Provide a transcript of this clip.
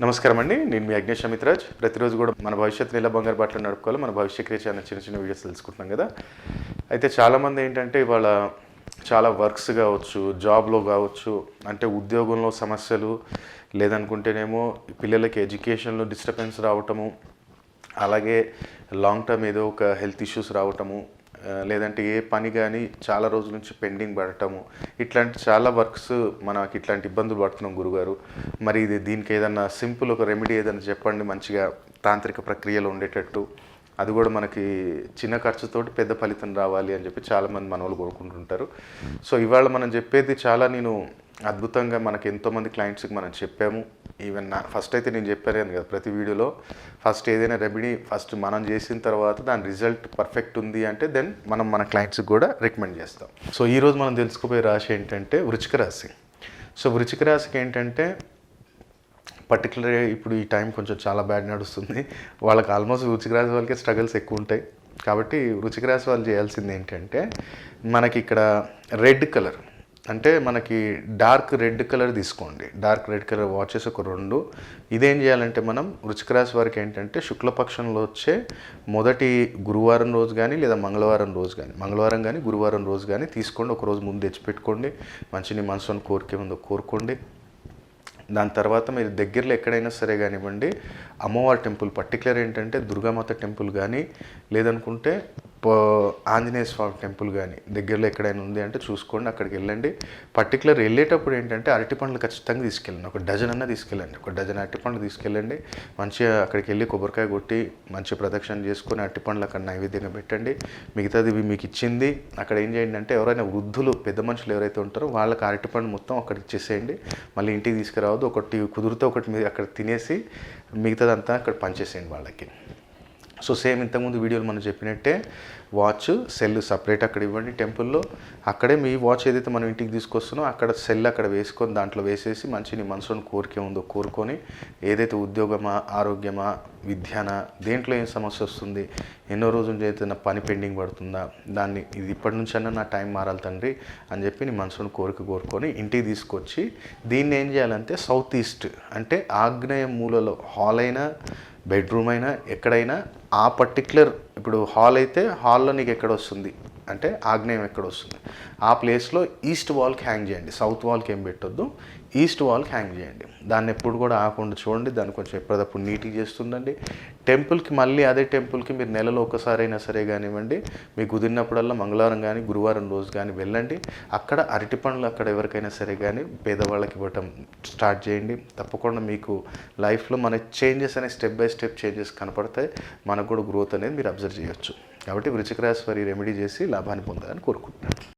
నమస్కారం అండి నేను మీ అగ్నేష్ అమిత్రాజ్. ప్రతిరోజు కూడా మన భవిష్యత్తు ఎలా బంగారు బాటలు నడుపుకోవాలి. మన భవిష్య క్రియ అన్న చిన్న చిన్న వీడియోస్ తెలుసుకుంటున్నాం కదా. అయితే చాలామంది ఏంటంటే ఇవాళ చాలా వర్క్స్ కావచ్చు జాబ్లో కావచ్చు అంటే ఉద్యోగంలో సమస్యలు లేదనుకుంటేనేమో పిల్లలకి ఎడ్యుకేషన్లో డిస్టర్బెన్స్ రావటము అలాగే లాంగ్ టర్మ్ ఏదో ఒక హెల్త్ ఇష్యూస్ రావటము లేదంటే ఏ పని కానీ చాలా రోజుల నుంచి పెండింగ్ పడటము. ఇట్లాంటి చాలా వర్క్స్ మనకి ఇట్లాంటి ఇబ్బందులు పడుతున్నాం గురుగారు. మరి ఇది దీనికి ఏదన్నా సింపుల్ ఒక రెమెడీ ఏదైనా చెప్పండి మంచిగా తాంత్రిక ప్రక్రియలో ఉండేటట్టు. అది కూడా మనకి చిన్న ఖర్చుతోటి పెద్ద ఫలితం రావాలి అని చెప్పి చాలామంది మనవాళ్ళు కోరుకుంటుంటారు. సో ఇవాళ మనం చెప్పేది చాలా నేను అద్భుతంగా మనకి ఎంతోమంది క్లయింట్స్కి మనం చెప్పాము. ఈవెన్ నా ఫస్ట్ అయితే నేను చెప్పాను కదా ప్రతి వీడియోలో ఫస్ట్ ఏదైనా రెమెడీ ఫస్ట్ మనం చేసిన తర్వాత దాని రిజల్ట్ పర్ఫెక్ట్ ఉంది అంటే దెన్ మనం మన క్లయింట్స్కి కూడా రికమెండ్ చేస్తాం. సో ఈరోజు మనం తెలుసుకోబోయే రాశి ఏంటంటే వృచిక రాశి. సో వృచిక రాశికి ఏంటంటే పర్టికులర్గా ఇప్పుడు ఈ టైం కొంచెం చాలా బ్యాడ్ నడుస్తుంది. వాళ్ళకి ఆల్మోస్ట్ వృచిక రాశి వాళ్ళకి స్ట్రగుల్స్ ఎక్కువ ఉంటాయి. కాబట్టి వృచిక రాశి వాళ్ళు చేయాల్సింది ఏంటంటే మనకి ఇక్కడ రెడ్ కలర్ అంటే మనకి డార్క్ రెడ్ కలర్ తీసుకోండి. డార్క్ రెడ్ కలర్ వాచెస్ ఒక రెండు. ఇదేం చేయాలంటే మనం వృచ్చిక రాశి వారికి ఏంటంటే శుక్లపక్షంలో వచ్చే మొదటి గురువారం రోజు కానీ లేదా మంగళవారం రోజు కానీ మంగళవారం కానీ గురువారం రోజు కానీ తీసుకోండి. ఒక రోజు ముందు తెచ్చిపెట్టుకోండి. మంచిని మనసుని కోరిక ఉందో కోరుకోండి. దాని తర్వాత మీరు దగ్గరలో ఎక్కడైనా సరే కానివ్వండి అమ్మవారి టెంపుల్ పర్టికులర్ ఏంటంటే దుర్గామాత టెంపుల్ కానీ లేదనుకుంటే ఆంజనేయ స్వామి టెంపుల్ కానీ దగ్గరలో ఎక్కడైనా ఉంది అంటే చూసుకోండి అక్కడికి వెళ్ళండి. పర్టికులర్ వెళ్ళేటప్పుడు ఏంటంటే అరటి పండ్లు ఖచ్చితంగా తీసుకెళ్ళండి. ఒక డజన్ అన్న తీసుకెళ్ళండి. ఒక డజన్ అరటి పండ్లు తీసుకెళ్ళండి. మంచిగా అక్కడికి వెళ్ళి కొబ్బరికాయ కొట్టి మంచి ప్రదక్షిణ చేసుకొని అరటి పండ్లు అక్కడ నైవేద్యంగా పెట్టండి. మిగతాది మీకు ఇచ్చింది. అక్కడ ఏం చేయండి అంటే ఎవరైనా వృద్ధులు పెద్ద మనుషులు ఎవరైతే ఉంటారో వాళ్ళకి అరటి పండు మొత్తం అక్కడ ఇచ్చేసేయండి. మళ్ళీ ఇంటికి తీసుకురావద్దు. ఒకటి కుదిరితే ఒకటి మీరు అక్కడ తినేసి మిగతాదంతా అక్కడ పంచేసేయండి వాళ్ళకి. సో సేమ్ ఇంతకుముందు వీడియోలు మనం చెప్పినట్టే వాచ్ సెల్ సపరేట్ అక్కడ ఇవ్వండి టెంపుల్లో. అక్కడే మీ వాచ్ ఏదైతే మనం ఇంటికి తీసుకొస్తున్నో అక్కడ సెల్ అక్కడ వేసుకొని దాంట్లో వేసేసి మంచి నీ మనసులో కోరిక ఉందో కోరుకొని ఏదైతే ఉద్యోగమా ఆరోగ్యమా విద్యానా దేంట్లో ఏం సమస్య వస్తుంది? ఎన్నో రోజులు చేస్తున్న పని పెండింగ్ పడుతుందా? దాన్ని ఇది ఇప్పటి నుంచైనా నా టైం మారాలి తండ్రి అని చెప్పి నీ మనసును కోరిక కోరుకొని ఇంటికి తీసుకొచ్చి దీన్ని ఏం చేయాలంటే సౌత్ ఈస్ట్ అంటే ఆగ్నేయ మూలలో హాల్ అయినా బెడ్రూమ్ అయినా ఎక్కడైనా ఆ పర్టిక్యులర్ ఇప్పుడు హాల్ అయితే హాల్లో నీకు ఎక్కడ వస్తుంది? అంటే ఆగ్నేయం ఎక్కడ వస్తుంది? ఆ ప్లేస్లో ఈస్ట్ వాల్కి హ్యాంగ్ చేయండి. సౌత్ వాల్కి ఏం పెట్టొద్దు? ఈస్ట్ వాల్కి హ్యాంగ్ చేయండి. దాన్ని ఎప్పుడు కూడా ఆకుండా చూడండి. దాన్ని కొంచెం ఎప్పటికప్పుడు నీట్గా చేస్తుండండి. టెంపుల్కి మళ్ళీ అదే టెంపుల్కి మీరు నెలలో ఒకసారి అయినా సరే కానివ్వండి మీకు కుదిరినప్పుడల్లా మంగళవారం కానీ గురువారం రోజు కానీ వెళ్ళండి. అక్కడ అరటి పండ్లు అక్కడ ఎవరికైనా సరే కానీ పేదవాళ్ళకి ఇవ్వటం స్టార్ట్ చేయండి. తప్పకుండా మీకు లైఫ్లో మన చేంజెస్ అనే స్టెప్ బై స్టెప్ చేంజెస్ కనపడతాయి. మనకు కూడా గ్రోత్ అనేది మీరు అబ్జర్వ్ చేయొచ్చు. కాబట్టి వృచ్చిక రాశి వారి రెమెడీ చేసి లాభాన్ని పొందాలని కోరుకుంటున్నాను.